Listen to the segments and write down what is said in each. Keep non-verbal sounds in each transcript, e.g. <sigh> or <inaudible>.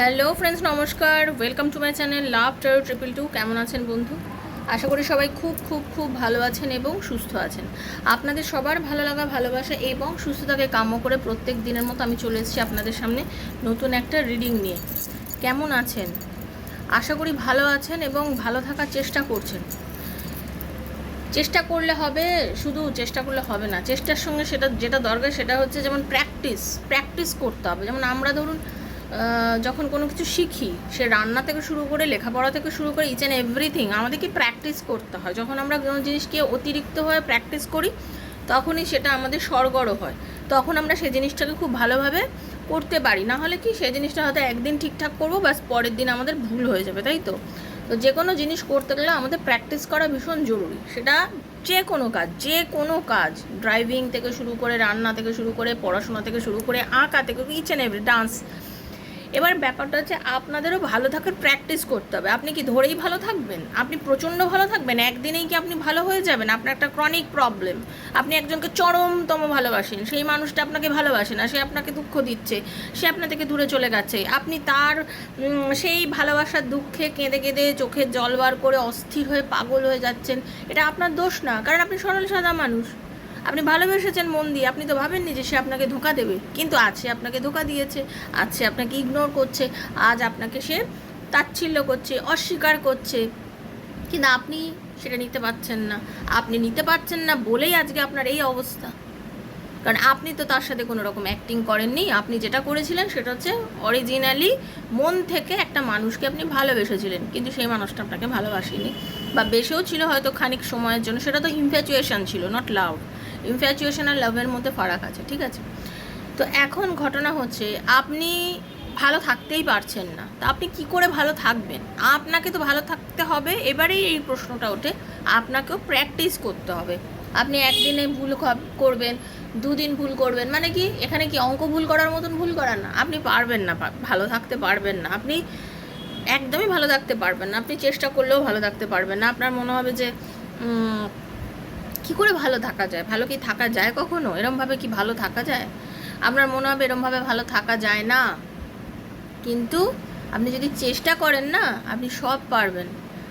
Hello friends, নমস্কার। Welcome to my channel love tarot triple two. কেমন আছেন বন্ধু? আশা করি সবাই খুব খুব খুব ভালো আছেন এবং সুস্থ আছেন। আপনাদের সবার ভালো লাগা, ভালোবাসা এবং সুস্থতাকে কাম্য করে প্রত্যেক দিনের মতো আমি চলে এসেছি আপনাদের সামনে নতুন একটা রিডিং নিয়ে। কেমন আছেন? আশা করি ভালো আছেন এবং ভালো থাকার চেষ্টা করছেন। চেষ্টা করলে হবে, শুধু চেষ্টা করলে হবে না। চেষ্টার সঙ্গে সেটা, যেটা দরকার সেটা হচ্ছে যেমন প্র্যাকটিস প্র্যাকটিস করতে হবে। যেমন আমরা ধরুন যখন কোনো কিছু শিখি, সে রান্না থেকে শুরু করে, লেখাপড়া থেকে শুরু করে ইচ অ্যান্ড এভরিথিং আমাদেরকে প্র্যাকটিস করতে হয়। যখন আমরা কোনো জিনিসকে অতিরিক্তভাবে প্র্যাকটিস করি, তখনই সেটা আমাদের সরগড় হয়। তখন আমরা সেই জিনিসটাকে খুব ভালোভাবে করতে পারি। না হলে কি, সেই জিনিসটা হয়তো একদিন ঠিকঠাক করব, ব্যাস পরের দিন আমাদের ভুল হয়ে যাবে, তাই তো? তো যে কোনো জিনিস করতে গেলে আমাদের প্র্যাকটিস করা ভীষণ জরুরি। সেটা যে কোনো কাজ, যে কোনো কাজ ড্রাইভিং থেকে শুরু করে, রান্না থেকে শুরু করে, পড়াশোনা থেকে শুরু করে, আঁকা থেকে ইচ অ্যান্ড এভরি ডান্স এবার ব্যাপারটা হচ্ছে আপনাদেরও ভালো থাকার প্র্যাকটিস করতে হবে। আপনি কি ধরেই ভালো থাকবেন? আপনি প্রচণ্ড ভালো থাকবেন, একদিনেই কি আপনি ভালো হয়ে যাবেন? আপনার একটা ক্রনিক প্রবলেম আপনি একজনকে চরমতম ভালোবাসেন, সেই মানুষটা আপনাকে ভালোবাসে না, সে আপনাকে দুঃখ দিচ্ছে, সে আপনার থেকে দূরে চলে গেছে। আপনি তার সেই ভালোবাসার দুঃখে কেঁদে কেঁদে চোখের জল বার করে অস্থির হয়ে পাগল হয়ে যাচ্ছেন, এটা আপনার দোষ না, কারণ আপনি সরল, সাদা মানুষ। আপনি ভালোবেসেছেন মন দিয়ে, আপনি তো ভাবেননি যে সে আপনাকে ধোকা দেবে। কিন্তু আজ সে আপনাকে ধোকা দিয়েছে, আজ সে আপনাকে ইগনোর করছে, আজ আপনাকে সে তাচ্ছিল্য করছে, অস্বীকার করছে। কিন্তু আপনি সেটা নিতে পারছেন না। আপনি নিতে পারছেন না বলেই আজকে আপনার এই অবস্থা। কারণ আপনি তো তার সাথে কোনো রকম অ্যাক্টিং করেননি। আপনি যেটা করেছিলেন সেটা হচ্ছে অরিজিনালি মন থেকে একটা মানুষকে আপনি ভালোবেসেছিলেন। কিন্তু সেই মানুষটা আপনাকে ভালোবাসেনি। বা বেশেও ছিল হয়তো খানিক সময়ের জন্য। সেটা তো ইনফ্যাচুয়েশন ছিল নট লাভ ইনফ্যাচুয়েশন আর লাভের মধ্যে ফারাক আছে, ঠিক আছে? তো এখন ঘটনা হচ্ছে, আপনি ভালো থাকতেই পারছেন না। তা আপনি কি করে ভালো থাকবেন? আপনাকে তো ভালো থাকতে হবে। এবারেই এই প্রশ্নটা ওঠে, আপনাকেও প্র্যাকটিস করতে হবে। আপনি একদিনে ভুল করবেন, দুদিন ভুল করবেন মানে কি, এখানে কি অঙ্ক ভুল করার মতন ভুল করার না। আপনি পারবেন না ভালো থাকতে পারবেন না। আপনি একদমই ভালো থাকতে পারবেন না। আপনি চেষ্টা করলেও ভালো থাকতে পারবেন না। আপনার মনে হবে যে কি করে ভালো থাকা যায়? ভালো কি থাকা যায় কখনো? এরমভাবে কি ভালো থাকা যায়? আপনার মনে হবে এরমভাবে ভালো থাকা যায় না। কিন্তু আপনি যদি চেষ্টা করেন না, আপনি সব পারবেন।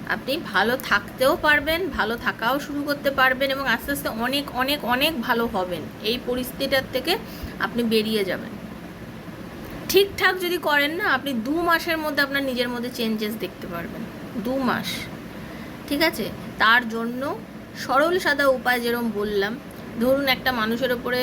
আপনি ভালো থাকতেও পারবেন, ভালো থাকাও শুরু করতে পারবেন এবং আস্তে আস্তে অনেক অনেক অনেক ভালো হবেন। এই পরিস্থিতিটার থেকে আপনি বেরিয়ে যাবেন। ঠিকঠাক যদি করেন না, আপনি দু মাসের মধ্যে আপনার নিজের মধ্যে চেঞ্জেস দেখতে পারবেন। দু মাস। ঠিক আছে? তার জন্য সরল সাদা উপায় যেরকম বললাম, ধরুন একটা মানুষের ওপরে,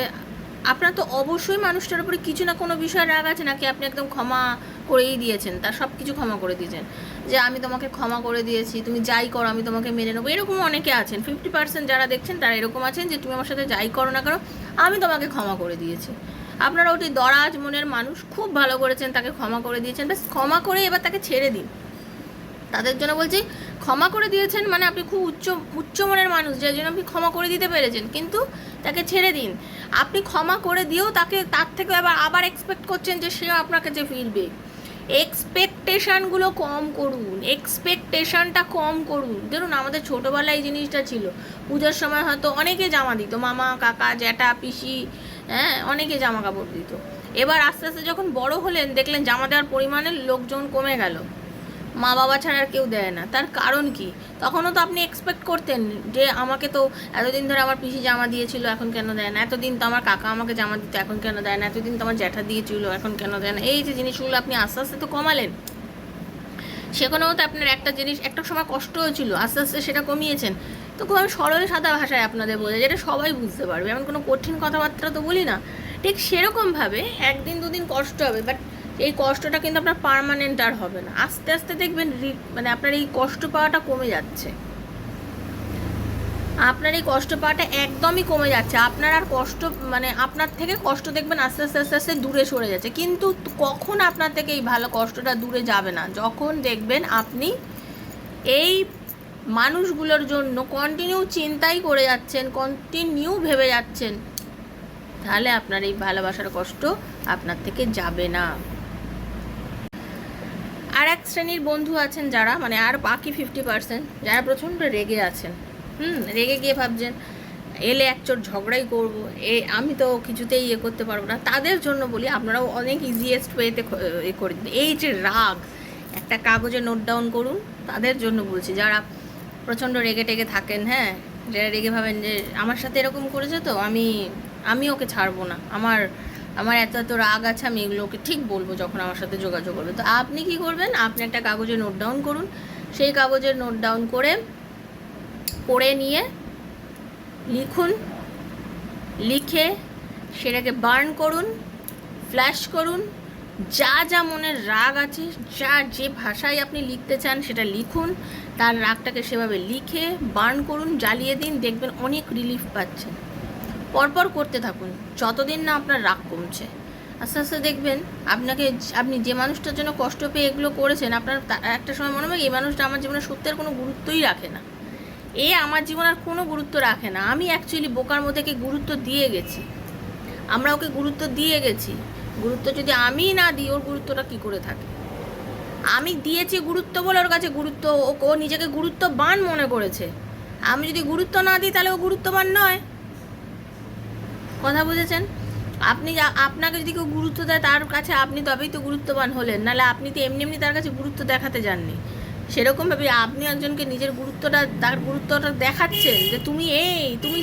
আপনার তো অবশ্যই মানুষটার উপরে কিছু না কোনো বিষয় রাগ আছে নাকি আপনি একদম ক্ষমা করেই দিয়েছেন, তার সব কিছু ক্ষমা করে দিয়েছেন? যে আমি তোমাকে ক্ষমা করে দিয়েছি, তুমি যাই করো, আমি তোমাকে মেনে নেব, এরকম অনেকে আছেন ফিফটি পার্সেন্ট যারা দেখছেন তারা এরকম আছেন যে তুমি আমার সাথে যাই করো না করো আমি তোমাকে ক্ষমা করে দিয়েছি। আপনারা ওটি দরাজ মনের মানুষ, খুব ভালো করেছেন তাকে ক্ষমা করে দিয়েছেন, ব্যাস ক্ষমা করে এবার তাকে ছেড়ে দিন। তাদের জন্য বলছি ক্ষমা করে দিয়েছেন মানে আপনি খুব উচ্চ উচ্চ মনের মানুষ, যার জন্য আপনি ক্ষমা করে দিতে পেরেছেন, কিন্তু তাকে ছেড়ে দিন। আপনি ক্ষমা করে দিয়েও তাকে, তার থেকে আবার আবার এক্সপেক্ট করছেন যে সেও আপনার কাছে ফিরবে। এক্সপেকটেশনগুলো কম করুন এক্সপেকটেশনটা কম করুন। ধরুন আমাদের ছোটোবেলায় এই জিনিসটা ছিল। পূজার সময় হয়তো অনেকে জামা দিত, মামা, কাকা, জ্যাঠা, পিসি হ্যাঁ অনেকে জামা কাপড় দিত। এবার আস্তে আস্তে যখন বড় হলেন, দেখলেন জামা দেওয়ার পরিমাণের লোকজন কমে গেল। মা বাবা ছাড়া আর কেউ দেয় না। তার কারণ কি? তখনও তো আপনি এক্সপেক্ট করতেন যে আমাকে তো এতদিন ধরে আমার পিসি জামা দিয়েছিল, এখন কেন দেয় না? এতদিন তো আমার কাকা আমাকে জামা দিত, এখন কেন দেয় না? এতদিন তো আমার জ্যাঠা দিয়েছিল, এখন কেন দেয় না? এই যে জিনিসগুলো আপনি আস্তে আস্তে তো কমালেন। সেখানেও তো আপনার একটা জিনিস, একটা সময় কষ্ট হয়েছিল আস্তে আস্তে সেটা কমিয়েছেন। তো খুব আমি সরল সাদা ভাষায় আপনাদের বোঝাই যেটা সবাই বুঝতে পারবে। এমন কোনো কঠিন কথাবার্তা তো বলি না। ঠিক সেরকমভাবে একদিন দুদিন কষ্ট হবে বাট এই কষ্টটা কিন্তু আপনার পার্মানেন্ট আর হবে না। আস্তে আস্তে দেখবেন মানে আপনার এই কষ্ট পাওয়াটা কমে যাচ্ছে। আপনার এই কষ্ট পাওয়াটা একদমই কমে যাচ্ছে। আপনার আর কষ্ট মানে আপনার থেকে কষ্ট দেখবেন আস্তে আস্তে আস্তে আস্তে দূরে সরে যাচ্ছে। কিন্তু কখন আপনার থেকে এই ভালো কষ্টটা দূরে যাবে না? যখন দেখবেন আপনি এই মানুষগুলোর জন্য কন্টিনিউ চিন্তাই করে যাচ্ছেন কন্টিনিউ ভেবে যাচ্ছেন, তাহলে আপনার এই ভালোবাসার কষ্ট আপনার থেকে যাবে না। আর এক শ্রেণির বন্ধু আছেন যারা মানে আর বাকি ফিফটি পার্সেন্ট যারা প্রচণ্ড রেগে আছেন। হুম, রেগে গিয়ে ভাবছেন, এলে একচোট ঝগড়াই করব, এ, আমি তো কিছুতেই ইয়ে করতে পারব না। তাদের জন্য বলি, আপনারাও অনেক ইজিয়েস্ট ওয়েতে এ, করে দিন। এই যে রাগ, একটা কাগজে নোট ডাউন করুন, তাদের জন্য বলছি, যারা প্রচণ্ড রেগে টেগে থাকেন হ্যাঁ যারা রেগে ভাবেন যে, আমার সাথে এরকম করেছে তো, আমি আমি ওকে ছাড়বো না, আমার আমার এত এত রাগ আছে, আমি এগুলোকে ঠিক বলব যখন আমার সাথে যোগাযোগ করবে। তো আপনি কি করবেন? আপনি একটা কাগজে নোট ডাউন করুন। সেই কাগজে নোট ডাউন করে, পড়ে নিয়ে লিখুন। লিখে সেটাকে বার্ন করুন ফ্ল্যাশ করুন। যা যা মনের রাগ আছে, যা যে ভাষায় আপনি লিখতে চান সেটা লিখুন। তার রাগটাকে সেভাবে লিখে বার্ন করুন, জ্বালিয়ে দিন। দেখবেন অনেক রিলিফ পাচ্ছেন। পরপর করতে থাকুন, যতদিন না আপনার রাগ কমছে। আস্তে আস্তে দেখবেন, আপনাকে, আপনি যে মানুষটার জন্য কষ্ট পেয়ে এগুলো করেছেন, আপনার একটা সময় মনে হবে এই মানুষটা আমার জীবনে সত্যের কোনো গুরুত্বই রাখে না। এ আমার জীবন আর কোনো গুরুত্ব রাখে না। আমি অ্যাকচুয়ালি বোকার মধ্যে গুরুত্ব দিয়ে গেছি। আমরা ওকে গুরুত্ব দিয়ে গেছি। গুরুত্ব যদি আমি না দিই, ওর গুরুত্বটা কি করে থাকে? আমি দিয়েছি গুরুত্ব বলে ওর কাছে গুরুত্ব ও নিজেকে গুরুত্ববান মনে করেছে। আমি যদি গুরুত্ব না দিই, তাহলে ও গুরুত্ববান নয়। কথা বুঝেছেন আপনি যা- আপনাকে যদি কেউ গুরুত্ব দেয় তার কাছে আপনি তবেই তো গুরুত্ববান হলেন নাহলে আপনি তো এমনি এমনি তার কাছে গুরুত্ব দেখাতে যাননি সেরকমভাবে আপনি একজনকে নিজের গুরুত্বটা তার গুরুত্বটা দেখাচ্ছেন যে তুমি এই তুমি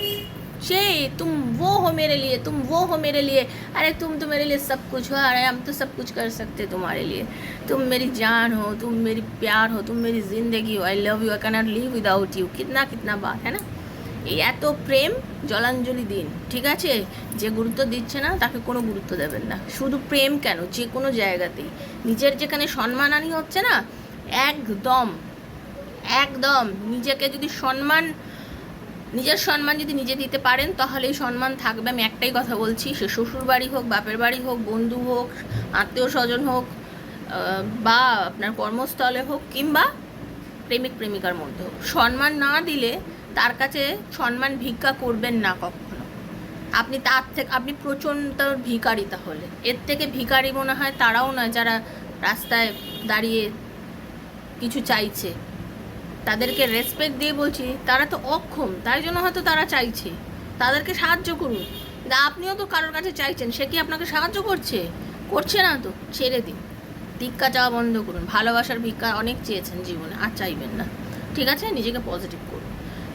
সেই तुम वो हो मेरे लिए तुम वो हो मेरे लिए अरे तुम तो मेरे लिए सब कुछ हो अरे हम तो सब कुछ कर सकते हैं तुम्हारे लिए तुम मेरी जान हो तुम मेरी प्यार हो तुम मेरी ज़िंदगी हो I love you I cannot live without you कितना कितना बात है ना এই এত প্রেম, জলাঞ্জলি দিন, ঠিক আছে? যে গুরুত্ব দিচ্ছে না, তাকে কোনো গুরুত্ব দেবেন না। শুধু প্রেম কেন? যে কোনো জায়গাতেই। নিজের যেখানে সম্মানহানি হচ্ছে না, একদম একদম নিজেকে যদি সম্মান, নিজের সম্মান যদি নিজে দিতে পারেন তাহলে এই সম্মান থাকবে। আমি একটাই কথা বলছি, সে শ্বশুর বাড়ি হোক, বাপের বাড়ি হোক, বন্ধু হোক আত্মীয় স্বজন হোক বা আপনার কর্মস্থলে হোক, কিংবা প্রেমিক প্রেমিকার মধ্যে হোক। সম্মান না দিলে তার কাছে সম্মান ভিক্ষা করবেন না কখনো। আপনি তার থেকে, আপনি প্রচণ্ড ভিখারি তাহলে। এর থেকে ভিখারি মনে হয় তারাও নয় যারা রাস্তায় দাঁড়িয়ে কিছু চাইছে। তাদেরকে রেসপেক্ট দিয়ে বলছি, তারা তো অক্ষম, তাই জন্য হয়তো তারা চাইছে। তাদেরকে সাহায্য করুন। আপনিও তো কারোর কাছে চাইছেন, সে কি আপনাকে সাহায্য করছে? করছে না তো, ছেড়ে দিন। ভিক্ষা চাওয়া বন্ধ করুন। ভালোবাসার ভিক্ষা অনেক চেয়েছেন জীবনে, আর চাইবেন না। ঠিক আছে? নিজেকে পজিটিভ করুন।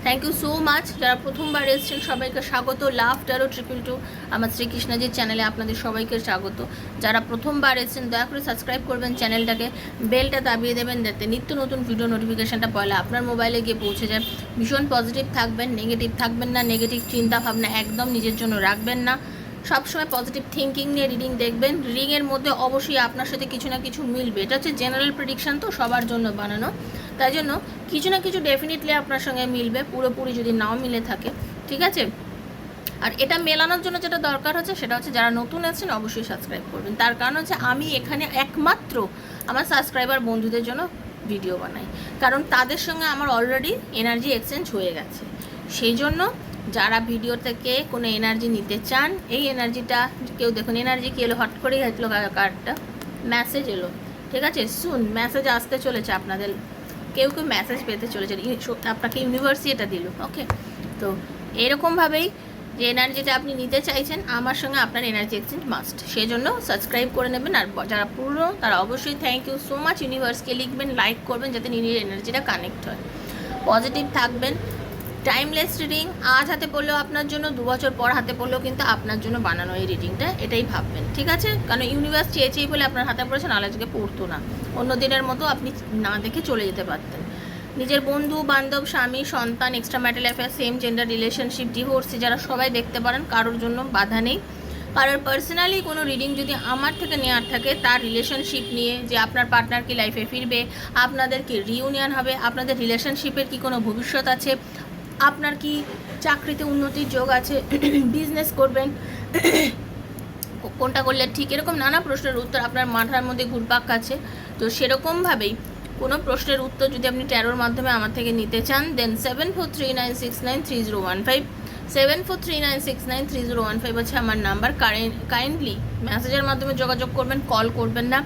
থ্যাংক ইউ সো মাচ যারা প্রথমবার এসেছেন, সবাইকে স্বাগত। লাভ টারো ট্রিপল টু আমার শ্রীকৃষ্ণজির চ্যানেলে আপনাদের সবাইকে স্বাগত। যারা প্রথমবার এসেছেন, দয়া করে সাবস্ক্রাইব করবেন চ্যানেলটাকে বেলটা দাবিয়ে দেবেন যাতে নিত্য নতুন ভিডিও নোটিফিকেশনটা পয়লা আপনার মোবাইলে গিয়ে পৌঁছে যায়। ভীষণ পজিটিভ থাকবেন নেগেটিভ থাকবেন না নেগেটিভ চিন্তা ভাবনা একদম নিজের জন্য রাখবেন না। সবসময় পজিটিভ থিঙ্কিং নিয়ে রিডিং দেখবেন। রিডিংয়ের মধ্যে অবশ্যই আপনার সাথে কিছু না কিছু মিলবে। এটা হচ্ছে জেনারেল প্রেডিকশান তো, সবার জন্য বানানো। তাই জন্য কিছু না কিছু ডেফিনেটলি আপনার সঙ্গে মিলবে, পুরোপুরি যদি নাও মিলে থাকে, ঠিক আছে? আর এটা মেলানোর জন্য যেটা দরকার হচ্ছে সেটা হচ্ছে যারা নতুন আছেন অবশ্যই সাবস্ক্রাইব করবেন। তার কারণ হচ্ছে আমি এখানে একমাত্র আমার সাবস্ক্রাইবার বন্ধুদের জন্য ভিডিও বানাই। কারণ তাদের সঙ্গে আমার অলরেডি এনার্জি এক্সচেঞ্জ হয়ে গেছে। সেই জন্য যারা ভিডিও থেকে কোনো এনার্জি নিতে চান, এই এনার্জিটা কেউ দেখুন এনার্জি কি এলো? হট করেই আসলো কার্ডটা মেসেজ এলো। ঠিক আছে? শুন মেসেজ আসতে চলেছে আপনাদের কেউ কেউ মেসেজ পেতে চলেছেন আপনাকে ইউনিভার্সিটি এটা দিল ওকে তো এরকমভাবেই যে এনার্জিটা আপনি নিতে চাইছেন, আমার সঙ্গে আপনার এনার্জি এক্সচেঞ্জ মাস্ট সেই জন্য সাবস্ক্রাইব করে নেবেন আর যারা পুরনো, তারা অবশ্যই থ্যাংক ইউ সো মাচ ইউনিভার্সকে লিখবেন লাইক করবেন, যাতে নিজের এনার্জিটা কানেক্ট হয়। পজিটিভ থাকবেন টাইমলেস রিডিং আজ হাতে পড়লেও আপনার জন্য, দু বছর পর হাতে পড়লেও কিন্তু আপনার জন্য বানানো এই রিডিংটা এটাই ভাববেন, ঠিক আছে? কারণ ইউনিভার্স চেয়েছেই বলে আপনার হাতে পড়েছে, নাহলে আজকে পড়তো না। অন্য দিনের মতো আপনি না দেখে চলে যেতে পারতেন। নিজের বন্ধু, বান্ধব, স্বামী, সন্তান extra marital affair same gender relationship divorcee যারা সবাই দেখতে পারেন, কারোর জন্য বাধা নেই। কারোর পার্সোনালি কোনো রিডিং যদি আমার থেকে নেওয়ার থাকে, তার রিলেশনশিপ নিয়ে, যে আপনার পার্টনার কি লাইফে ফিরবে, আপনাদের কি রিউনিয়ন হবে, আপনাদের রিলেশনশিপের কি কোনো ভবিষ্যৎ আছে আপনার কি চাকরিতে উন্নতির যোগ আছে? <clears throat> বিজনেস করবেন। <clears throat> কোনটা করলে ঠিক? এরকম নানা প্রশ্নের উত্তর আপনার মাথার মধ্যে ঘুরপাক আছে তো সেরকমভাবেই কোনো প্রশ্নের উত্তর যদি আপনি ট্যারোর মাধ্যমে আমার থেকে নিতে চান দেন seven four three nine six nine three zero one five seven four three nine six nine three zero one five আছে আমার নাম্বার। কাইন্ডলি মেসেজের মাধ্যমে যোগাযোগ করবেন কল করবেন না।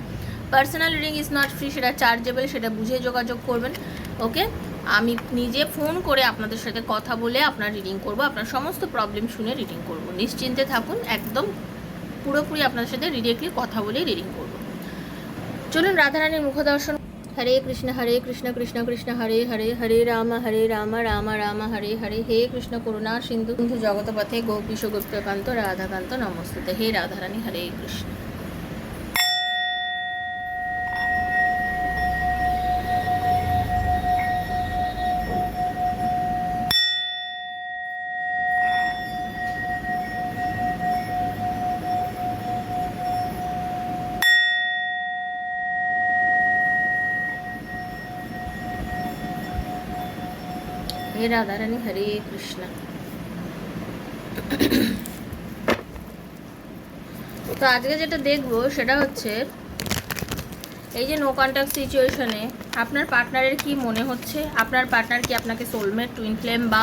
Personal reading is not free সেটা চার্জেবল সেটা বুঝে যোগাযোগ করবেন। ওকে আমি নিজে ফোন করে আপনাদের সাথে কথা বলে আপনার রিডিং করব, আপনার সমস্ত প্রবলেম শুনে রিডিং করব। নিশ্চিন্তে থাকুন, একদম পুরোপুরি আপনাদের সাথে ডিরেক্টলি কথা বলেই রিডিং করব। চলুন রাধারানীর মুখ দর্শন হরে কৃষ্ণ হরে কৃষ্ণ কৃষ্ণ কৃষ্ণ, হরে হরে হরে রাম হরে রাম রাম রাম, হরে হরে, হে কৃষ্ণ করুণা সিন্ধু সিন্ধু জগতপথে গোপীশ গোপ্যকান্ত রাধাকান্ত, নমস্তুতে। হে রাধারানী, হরে কৃষ্ণ। রাধারানী হরে কৃষ্ণ তো আজকে যেটা দেখব সেটা হচ্ছে, এই যে নো কন্ট্যাক্ট সিচুয়েশনে আপনার পার্টনারের কি মনে হচ্ছে? আপনার পার্টনার কি আপনাকে সোলমেট টুইন ফ্লেম বা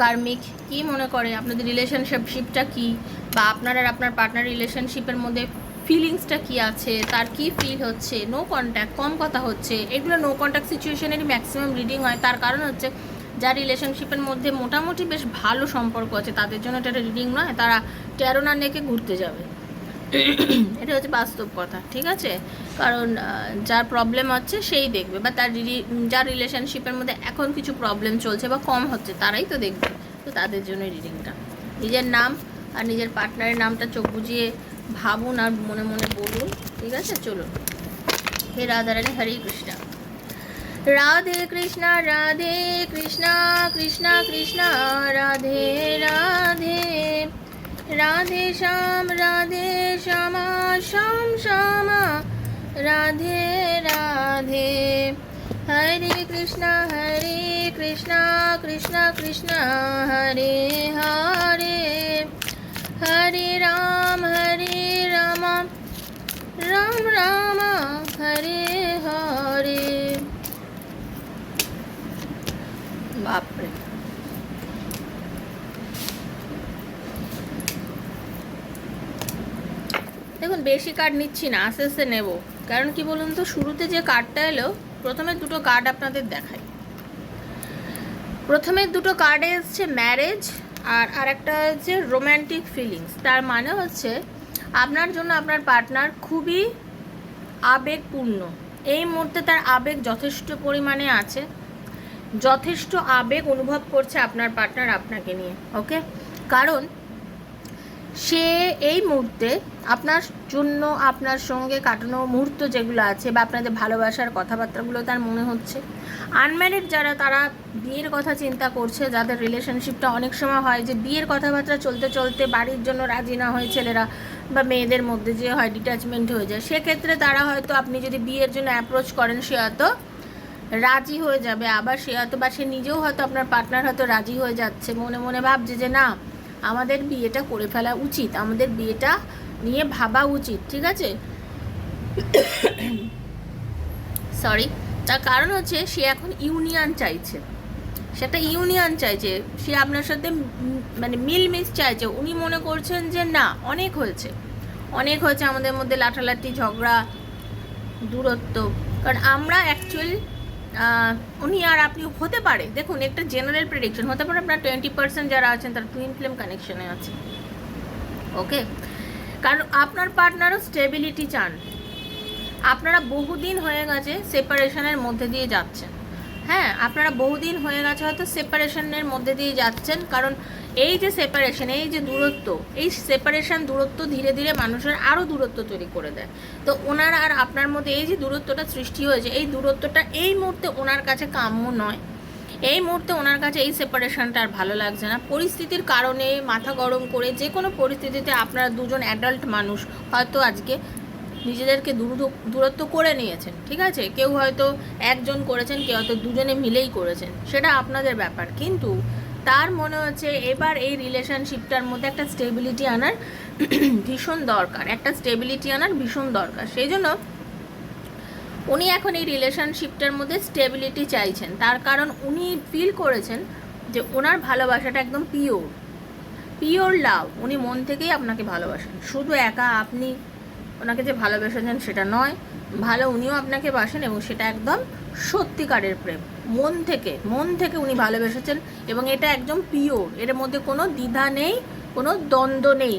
কার্মিক কি মনে করে? আপনাদের রিলেশনশিপটা কি? বা আপনার আর আপনার পার্টনার রিলেশনশিপের মধ্যে ফিলিংসটা কি আছে? তার কি ফিল হচ্ছে? নো কন্ট্যাক্ট কম কথা হচ্ছে। এগুলো নো কন্ট্যাক্ট সিচুয়েশনেরই ম্যাক্সিমাম রিডিং হয়। তার কারণ হচ্ছে যার রিলেশনশিপের মধ্যে মোটামুটি বেশ ভালো সম্পর্ক আছে, তাদের জন্য এটা রিডিং নয়, তারা টেরোনা নেকে ঘুরতে যাবে। <clears throat> এটা হচ্ছে বাস্তব কথা, ঠিক আছে? কারণ যার প্রবলেম হচ্ছে সেই দেখবে, বা তার যার রিলেশনশিপের মধ্যে এখন কিছু প্রবলেম চলছে বা কম হচ্ছে, তারাই তো দেখবে। তো তাদের জন্য রিডিংটা নিজের নাম আর নিজের পার্টনারের নামটা চোখ বুঝিয়ে ভাবুন আর মনে মনে বলুন, ঠিক আছে? চলুন। হে রাধারানী, হরে কৃষ্ণ। রাধে কৃষ্ণ রাধে কৃষ্ণ কৃষ্ণ কৃষ্ণ রাধে রাধে রাধে শ্যাম রাধে শ্যামা শ্যাম শ্যামা রাধে রাধে হরে কৃষ্ণ হরে কৃষ্ণ কৃষ্ণ কৃষ্ণ হরে হরে হরে রাম হরে রাম রাম রাম হরে হরে বাপরে। দেখুন, বেশি কার্ড নিচ্ছি না, আস্তে আস্তে নেব। কারণ কি বলুন তো, শুরুতে যে কার্ডটা এলো, প্রথমে দুটো কার্ড আপনাদের দেখাই। প্রথমে দুটো কার্ডে এসছে ম্যারেজ আর আরেকটা হচ্ছে রোম্যান্টিক ফিলিংস তার মানে হচ্ছে, আপনার জন্য আপনার পার্টনার খুবই আবেগপূর্ণ। এই মুহূর্তে তার আবেগ যথেষ্ট পরিমাণে আছে। যথেষ্ট আবেগ অনুভব করছে আপনার পার্টনার আপনাকে নিয়ে ওকে কারণ সে এই মুহূর্তে আপনার জন্য, আপনার সঙ্গে কাটানো মুহূর্ত যেগুলো আছে বা আপনাদের ভালোবাসার কথাবার্তাগুলো তার মনে হচ্ছে। আনম্যারিড যারা, তারা বিয়ের কথা চিন্তা করছে, যাদের রিলেশনশিপটা অনেক সময় হয় যে বিয়ের কথাবার্তা চলতে চলতে বাড়ির জন্য রাজি না হয় ছেলেরা বা মেয়েদের মধ্যে যে হয় ডিট্যাচমেন্ট হয়ে যায়, সেক্ষেত্রে তারা হয়তো আপনি যদি বিয়ের জন্য অ্যাপ্রোচ করেন, সে হয়তো রাজি হয়ে যাবে। আবার সে হয়তো বা সে নিজেও হয়তো আপনার পার্টনার হয়তো রাজি হয়ে যাচ্ছে। মনে মনে ভাবছে যে, না, আমাদের বিয়েটা করে ফেলা উচিত। আমাদের বিয়েটা নিয়ে ভাবা উচিত। ঠিক আছে? সরি তার কারণ হচ্ছে, সে এখন ইউনিয়ন চাইছে। সেটা ইউনিয়ন চাইছে। সে আপনার সাথে মানে মিলমিশ চাইছে। উনি মনে করছেন যে, না, অনেক হয়েছে। অনেক হয়েছে আমাদের মধ্যে লাঠালাঠি, ঝগড়া, দূরত্ব। কারণ আমরা অ্যাকচুয়ালি উনি আর আপনি হতে পারে। দেখুন, একটা জেনারেল প্রেডিকশন হতে পারে আপনার টোয়েন্টি পার্সেন্ট যারা আছেন তারা টুইন ফ্লেম কানেকশনে আছে। ওকে কারণ আপনার পার্টনারও স্টেবিলিটি চান। আপনারা বহুদিন হয়ে গেছে সেপারেশনের মধ্যে দিয়ে যাচ্ছেন। হ্যাঁ আপনারা বহুদিন হয়ে গেছে হয়তো সেপারেশনের মধ্যে দিয়ে যাচ্ছেন, কারণ এই যে সেপারেশন এই যে দূরত্ব, এই সেপারেশন দূরত্ব ধীরে ধীরে মানুষের আরও দূরত্ব তৈরি করে দেয়। তো ওনার আর আপনার মধ্যে এই যে দূরত্বটা সৃষ্টি হয়েছে, এই দূরত্বটা এই মুহূর্তে ওনার কাছে কাম্য নয়। এই মুহূর্তে ওনার কাছে এই সেপারেশনটা আর ভালো লাগছে না। পরিস্থিতির কারণে মাথা গরম করে যে কোনো পরিস্থিতিতে আপনারা দুজন অ্যাডাল্ট মানুষ হয়তো আজকে নিজেদেরকে দূর- দূরত্ব করে নিয়েছেন, ঠিক আছে? কেউ হয়তো একজন করেছেন, কেউ হয়তো দুজনে মিলেই করেছেন, সেটা আপনাদের ব্যাপার। কিন্তু তার মনে হচ্ছে এবার এই রিলেশনশিপটার মধ্যে একটা স্টেবিলিটি আনার <clears throat> ভীষণ দরকার, একটা স্টেবিলিটি আনার ভীষণ দরকার। সেই জন্য উনি এখন এই রিলেশনশিপটার মধ্যে স্টেবিলিটি চাইছেন। তার কারণ উনি ফিল করেছেন যে ওনার ভালোবাসাটা একদম পিওর পিওর লাভ। উনি মন থেকেই আপনাকে ভালোবাসেন। শুধু একা আপনি ওনাকে যে ভালোবেসেছেন সেটা নয়, ভালো উনিও আপনাকে বাসেন এবং সেটা একদম সত্যিকারের প্রেম। মন থেকে মন থেকে উনি ভালোবেসেছেন এবং এটা একদম পিওর এর মধ্যে কোনো দ্বিধা নেই, কোনো দ্বন্দ্ব নেই।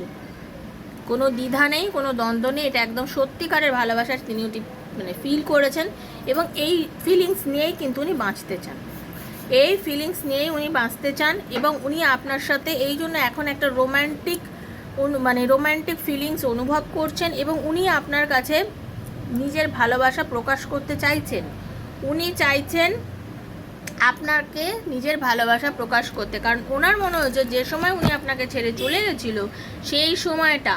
কোনো দ্বিধা নেই, কোনো দ্বন্দ্ব নেই। এটা একদম সত্যিকারের ভালোবাসার তিনি ওটি মানে ফিল করেছেন এবং এই ফিলিংস নিয়েই কিন্তু উনি বাঁচতে চান। এই ফিলিংস নিয়েই উনি বাঁচতে চান এবং উনি আপনার সাথে এই জন্য এখন একটা রোম্যান্টিক মানে রোম্যান্টিক ফিলিংস অনুভব করছেন এবং উনি আপনার কাছে নিজের ভালোবাসা প্রকাশ করতে চাইছেন। উনি চাইছেন আপনাকে নিজের ভালোবাসা প্রকাশ করতে। কারণ ওনার মনে হয়েছে যে সময় উনি আপনাকে ছেড়ে চলে গেছিল, সেই সময়টা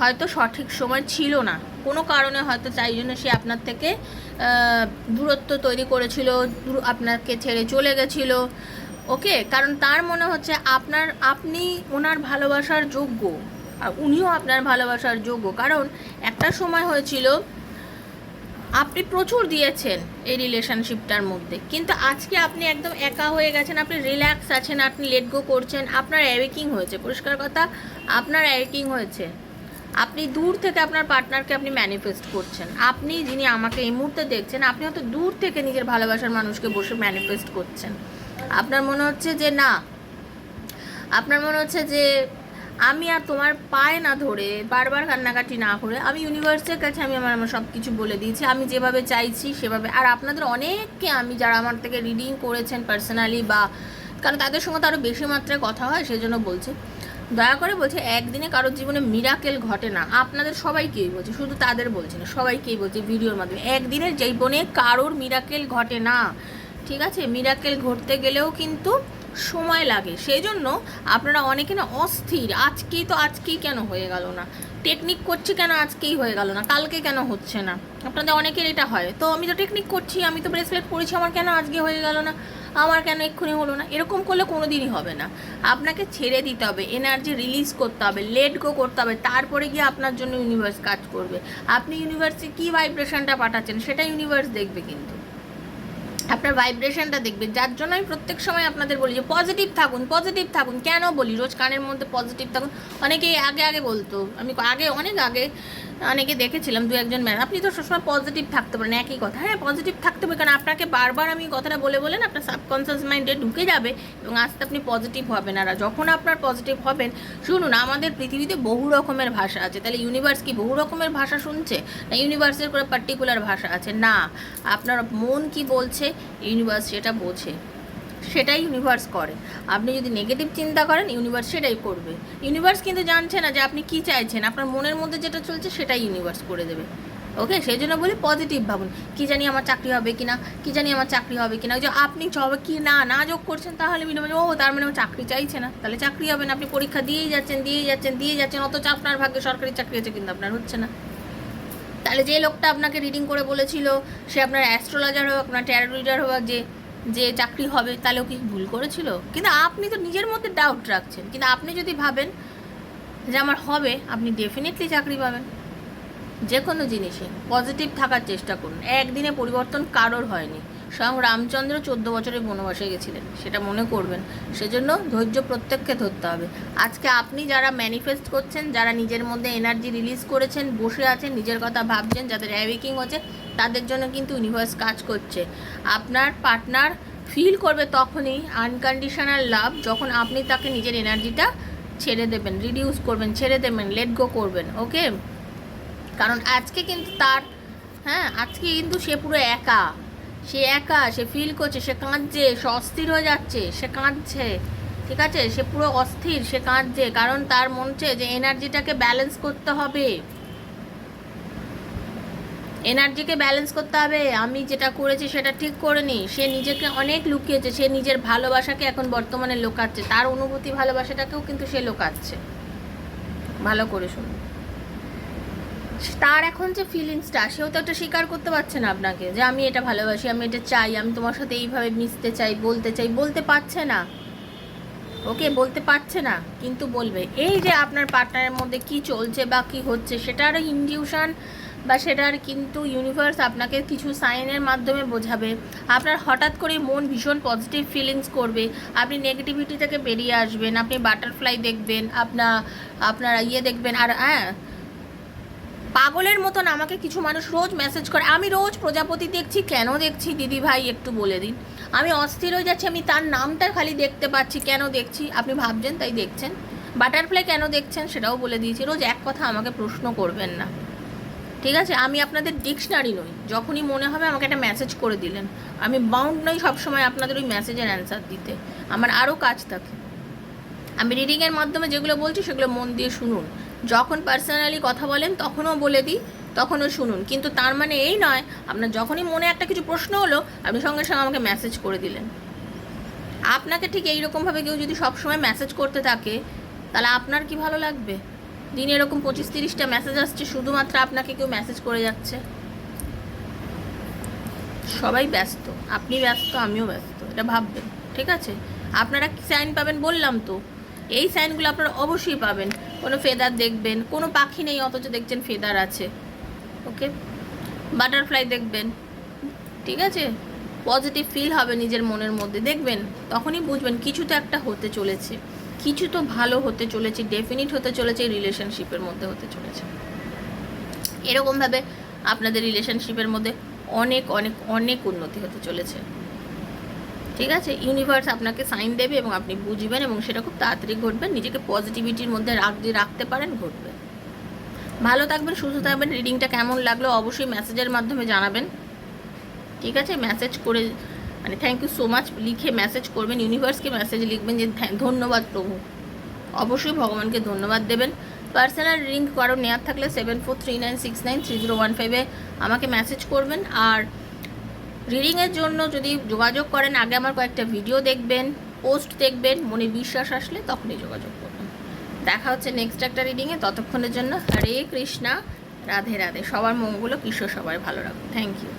হয়তো সঠিক সময় ছিল না। কোনো কারণে হয়তো তাই জন্য সে আপনার থেকে দূরত্ব তৈরি করেছিল আপনাকে ছেড়ে চলে গেছিল। ওকে? কারণ তার মনে হচ্ছে আপনার আপনি ওনার ভালোবাসার যোগ্য, আর উনিও আপনার ভালোবাসার যোগ্য। কারণ একটা সময় হয়েছিল আপনি প্রচুর দিয়েছেন এই রিলেশনশিপটার মধ্যে। কিন্তু আজকে আপনি একদম একা হয়ে গেছেন, আপনি রিল্যাক্স আছেন, আপনি লেট গো করছেন, আপনার অ্যাওয়েকিং হয়েছে। পরিষ্কার কথা, আপনার অ্যাওয়েকিং হয়েছে। আপনি দূর থেকে আপনার পার্টনারকে আপনি ম্যানিফেস্ট করছেন। আপনি যিনি আমাকে এই মুহূর্তে দেখছেন, আপনি হয়তো দূর থেকে নিজের ভালোবাসার মানুষকে বসে ম্যানিফেস্ট করছেন। আপনার মনে হচ্ছে যে না, আপনার মনে হচ্ছে যে আমি আর তোমার পায়ে না ধরে, বারবার কান্নাকাটি না করে, আমি ইউনিভার্সের কাছে আমি আমার আমার সব কিছু বলে দিয়েছি। আমি যেভাবে চাইছি সেভাবে আর আপনাদের অনেককে আমি যারা আমার থেকে রিডিং করেছেন পার্সোনালি বা কারণ তাদের সঙ্গে তো আরও বেশি মাত্রায় কথা হয় সেই জন্য বলছি। দয়া করে বলছে, একদিনে কারোর জীবনে মিরাকেল ঘটে না। আপনাদের সবাইকেই বলছে, শুধু তাদের বলছে না, সবাইকেই বলছে ভিডিওর মাধ্যমে। একদিনের জীবনে কারোর মিরাকেল ঘটে না। ঠিক আছে? মিরাকেল ঘটতে গেলেও কিন্তু সময় লাগে। সেই জন্য আপনারা অনেকে না অস্থির, আজকেই তো আজকেই কেন হয়ে গেল না? টেকনিক করছি কেন আজকেই হয়ে গেল না? কালকে কেন হচ্ছে না? আপনাদের অনেকের এটা হয়। তো আমি তো টেকনিক করছি, আমি তো ব্রেসলেট পরেছি, আমার কেন আজকে হয়ে গেল না? আমার কেন এক্ষুনি হলো না? এরকম করলে কোনো দিনই হবে না। আপনাকে ছেড়ে দিতে হবে এনার্জি রিলিজ করতে হবে লেট গো করতে হবে, তারপরে গিয়ে আপনার জন্য ইউনিভার্স কাজ করবে। আপনি ইউনিভার্সে কী ভাইব্রেশনটা পাঠাচ্ছেন, সেটা ইউনিভার্স দেখবে কিন্তু। আপনার ভাইব্রেশনটা দেখবে যার জন্য আমি প্রত্যেক সময় আপনাদের বলি যে, পজিটিভ থাকুন পজিটিভ থাকুন। কেন বলি? রোজ কানের মধ্যে পজিটিভ থাকুন। অনেকেই আগে আগে বলতো। আমি আগে, অনেক আগে অনেকে দেখেছিলাম, দু একজন ম্যাম। আপনি তো সবসময় পজিটিভ থাকতে পারেন, একই কথা। হ্যাঁ পজিটিভ থাকতে হবে, কারণ আপনাকে বারবার আমি কথাটা বলে বলেন আপনার সাবকনসিয়াস মাইন্ডে ঢুকে যাবে এবং আস্তে আপনি পজিটিভ হবেন। আর যখন আপনার পজিটিভ হবেন, শুনুন, আমাদের পৃথিবীতে বহু রকমের ভাষা আছে। তাহলে ইউনিভার্স কি বহু রকমের ভাষা শুনছে? না ইউনিভার্সের করে পার্টিকুলার ভাষা আছে? না। আপনার মন কি বলছে? ইউনিভার্স সেটা বোঝে। সেটাই ইউনিভার্স করে। আপনি যদি নেগেটিভ চিন্তা করেন ইউনিভার্স সেটাই করবে। ইউনিভার্স কিন্তু জানছে না যে আপনি কি চাইছেন। আপনার মনের মধ্যে যেটা চলছে সেটাই ইউনিভার্স করে দেবে। ওকে সেই জন্য বলি পজিটিভ ভাবুন। কি জানি আমার চাকরি হবে কি না কি জানি আমার চাকরি হবে কি না যে আপনি হবে কি না না যোগ করছেন, তাহলে বিনা ও তার মানে চাকরি চাইছে না। তাহলে চাকরি হবে না। আপনি পরীক্ষা দিয়েই যাচ্ছেন দিয়েই যাচ্ছেন দিয়ে যাচ্ছেন। অথচ আপনার ভাগ্যে সরকারি চাকরি আছে কিন্তু আপনার হচ্ছে না। তাহলে যে লোকটা আপনাকে রিডিং করে বলেছিল, সে আপনার অ্যাস্ট্রোলজার হোক, আপনার ট্যারো রিডার হোক, যে যে চাকরি হবে তাহলে কি ভুল করেছিল? কিন্তু আপনি তো নিজের মধ্যে ডাউট রাখছেন। কিন্তু আপনি যদি ভাবেন যে আমার হবে, আপনি ডেফিনেটলি চাকরি পাবেন। যে কোনো জিনিসে পজিটিভ থাকার চেষ্টা করুন। একদিনে পরিবর্তন কারোর হয়নি। স্বয়ং রামচন্দ্র চোদ্দ বছরের বনবাসে গেছিলেন। সেটা মনে করবেন। সেজন্য ধৈর্য প্রত্যেককে ধরতে হবে। আজকে আপনি যারা ম্যানিফেস্ট করছেন, যারা নিজের মধ্যে এনার্জি রিলিজ করেছেন, বসে আছেন, নিজের কথা ভাবছেন, যাদের অ্যাওয়েকিং হচ্ছে তাদের জন্য কিন্তু ইউনিভার্স কাজ করছে। আপনার পার্টনার ফিল করবে তখনই আনকন্ডিশনাল লাভ যখন আপনি তাকে নিজের এনার্জিটা ছেড়ে দেবেন রিডিউস করবেন, ছেড়ে দেবেন লেট গো করবেন ওকে কারণ আজকে কিন্তু তার হ্যাঁ আজকে কিন্তু সে পুরো একা। সে একা, সে ফিল করছে, সে কাঁদছে, সে অস্থির হয়ে যাচ্ছে, সে কাঁদছে, ঠিক আছে? সে পুরো অস্থির, সে কাঁদছে, কারণ তার মন হচ্ছে যে এনার্জিটাকে ব্যালেন্স করতে হবে। এনার্জিকে ব্যালেন্স করতে হবে। আমি যেটা করেছি সেটা ঠিক করিনি। সে নিজেকে অনেক লুকিয়েছে। সে নিজের ভালোবাসাকে এখন বর্তমানে লোকাচ্ছে। তার অনুভূতি ভালোবাসাটাকেও কিন্তু সে লোকাচ্ছে। ভালো করে শুনুন। তার এখন যে ফিলিংসটা সেও তো একটা স্বীকার করতে পারছে না আপনাকে, যে আমি এটা ভালোবাসি, আমি এটা চাই, আমি তোমার সাথে এইভাবে মিশতে চাই, বলতে চাই। বলতে পারছে না। ওকে, বলতে পারছে না, কিন্তু বলবে, এই যে আপনার পার্টনারের মধ্যে কি চলছে বা কি হচ্ছে সেটার ইনডিউশন বা সেটার কিন্তু ইউনিভার্স আপনাকে কিছু সাইনের মাধ্যমে বোঝাবে। আপনার হঠাৎ করে মন ভীষণ পজিটিভ ফিলিংস করবে। আপনি নেগেটিভিটি থেকে বেরিয়ে আসবেন, আপনি বাটারফ্লাই দেখবেন আপনার আপনার ইয়ে দেখবেন, আর হ্যাঁ পাগলের মতন আমাকে কিছু মানুষ রোজ মেসেজ করে। আমি রোজ প্রজাপতি দেখছি, কেন দেখছি? দিদি ভাই, একটু বলে দিন। আমি অস্থির হয়ে যাচ্ছি, আমি তার নামটা খালি দেখতে পাচ্ছি, কেন দেখছি? আপনি ভাবছেন তাই দেখছেন। বাটারফ্লাই কেন দেখছেন সেটাও বলে দিয়েছি। রোজ এক কথা আমাকে প্রশ্ন করবেন না। ঠিক আছে? আমি আপনাদের ডিকশনারি নই। যখনই মনে হবে আমাকে একটা মেসেজ করে দিলেন। আমি বাউন্ড নই সবসময় আপনাদের ওই মেসেজের অ্যান্সার দিতে। আমার আরও কাজ থাকে। আমি রিডিংয়ের মাধ্যমে যেগুলো বলছি সেগুলো মন দিয়ে শুনুন। যখন পার্সোনালি কথা বলেন, তখনও বলে দিই, তখনও শুনুন। কিন্তু তার মানে এই নয়, আপনার যখনই মনে একটা কিছু প্রশ্ন হলো, আপনি সঙ্গে সঙ্গে আমাকে মেসেজ করে দিলেন। আপনাকে ঠিক এইরকমভাবে কেউ যদি সবসময় মেসেজ করতে থাকে, তাহলে আপনার কি ভালো লাগবে? দিনে এরকম পঁচিশ তিরিশটা মেসেজ আসছে, শুধুমাত্র আপনাকে কেউ মেসেজ করে যাচ্ছে। সবাই ব্যস্ত, আপনি ব্যস্ত, আমিও ব্যস্ত, এটা ভাববেন, ঠিক আছে? আপনারা কি সাইন পাবেন বললাম তো, এই সাইনগুলো আপনারা অবশ্যই পাবেন। কোনো ফেদার দেখবেন, কোনো পাখি নেই, অথচ দেখছেন ফেদার আছে ওকে বাটারফ্লাই দেখবেন, ঠিক আছে? পজিটিভ ফিল হবে নিজের মনের মধ্যে, দেখবেন, তখনই বুঝবেন কিছু তো একটা হতে চলেছে। কিছু তো ভালো হতে চলেছে ডেফিনিট হতে চলেছে রিলেশনশিপের মধ্যে হতে চলেছে। এরকমভাবে আপনাদের রিলেশনশিপের মধ্যে অনেক অনেক অনেক উন্নতি হতে চলেছে। ঠিক আছে? ইউনিভার্স আপনাকে সাইন দেবে এবং আপনি বুঝবেন এবং সেটা খুব তাড়াতাড়ি ঘটবে। নিজেকে পজিটিভিটির মধ্যে রাখ, রাখতে পারেন, ঘটবে। ভালো থাকবেন, সুস্থ থাকবেন। রিডিংটা কেমন লাগল অবশ্যই মেসেজের মাধ্যমে জানাবেন। ঠিক আছে? মেসেজ করে মানে থ্যাংক ইউ সো মাচ লিখে মেসেজ করবেন ইউনিভার্সকে মেসেজ লিখবেন যে "থ্যাঁ- ধন্যবাদ প্রভু। অবশ্যই ভগবানকে ধন্যবাদ দেবেন। পার্সোনাল রিং কারও নেওয়ার থাকলে seven four three nine six nine three zero one ফাইভে আমাকে মেসেজ করবেন। আর রিডিংয়ের জন্য যদি যোগাযোগ করেন, আগে আমার কয়েকটা ভিডিও দেখবেন পোস্ট দেখবেন, মনে বিশ্বাস আসলে তখনই যোগাযোগ করবেন। দেখা হচ্ছে নেক্সট একটা রিডিংয়ে ততক্ষণের জন্য হরে কৃষ্ণা, রাধে রাধে। সবার মঙ্গল কৃষ্ণ সবার ভালো রাখুন। Thank you